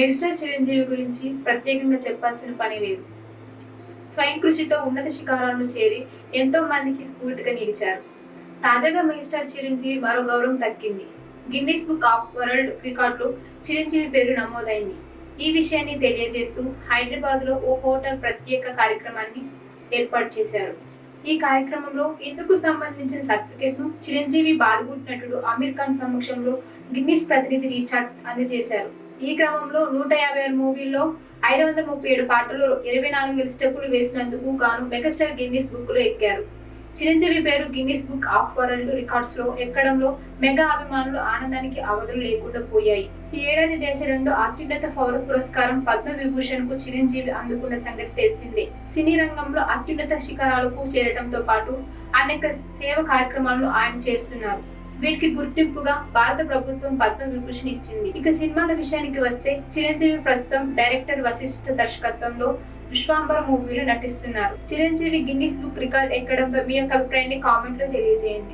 Megastar Chiranjeevi గురించి ప్రత్యేకంగా చెప్పాల్సిన పని లేదు. స్వయం కృషితో ఉన్నత శిఖరాలను చేరి ఎంతో మందికి స్ఫూర్తిగా నిలిచారు. తాజాగా మెగాస్టార్ చిరంజీవి మరో గౌరవం దక్కింది. గిన్నీస్ బుక్ ఆఫ్ వరల్డ్ రికార్డులో చిరంజీవి పేరు నమోదైంది. ఈ విషయాన్ని తెలియజేస్తూ హైదరాబాద్లో ఓ హోటల్ ప్రత్యేక కార్యక్రమాన్ని ఏర్పాటు చేశారు. ఈ కార్యక్రమంలో ఇందుకు సంబంధించిన సర్టిఫికెట్ను చిరంజీవి బాలీవుడ్ నటుడు అమీర్ ఖాన్ సమక్షంలో గిన్నిస్ ప్రతినిధి రీచార్డ్ అందజేశారు. ఈ క్రమంలో నూట యాభై ఆరు మూవీల్లో ఐదు వందల ముప్పై ఏడు పాటలు ఇరవై నాలుగు వేల స్టెప్పులు వేసినందుకు గాను మెగాస్టార్ గిన్నిస్ బుక్లో ఎక్కారు. చిరంజీవి పేరు గిన్నిస్ బుక్ ఆఫ్ వరల్డ్ రికార్డ్స్లో ఎక్కడంలో మెగా అభిమానులు ఆనందానికి అవధులు లేకుండా పోయాయి. ఈ ఏడాది దేశ రెండు అత్యున్నత పౌర పురస్కారం పద్మ విభూషణ్కు చిరంజీవి అందుకున్న సంగతి తెలిసిందే. సినీ రంగంలో అత్యున్నత శిఖరాలకు చేరడంతో పాటు అనేక సేవ కార్యక్రమాలను ఆయన చేస్తున్నారు. వీటికి గుర్తింపుగా భారత ప్రభుత్వం పద్మ విభూషణ్ ఇచ్చింది. ఇక సినిమాల విషయానికి వస్తే చిరంజీవి ప్రస్తుతం డైరెక్టర్ వశిష్ఠ దర్శకత్వంలో విశ్వాంబర మూవీలో నటిస్తున్నారు. చిరంజీవి గిన్నిస్ బుక్ రికార్డ్ ఎక్కడంపై మీ యొక్క అభిప్రాయాన్ని కామెంట్లో తెలియజేయండి.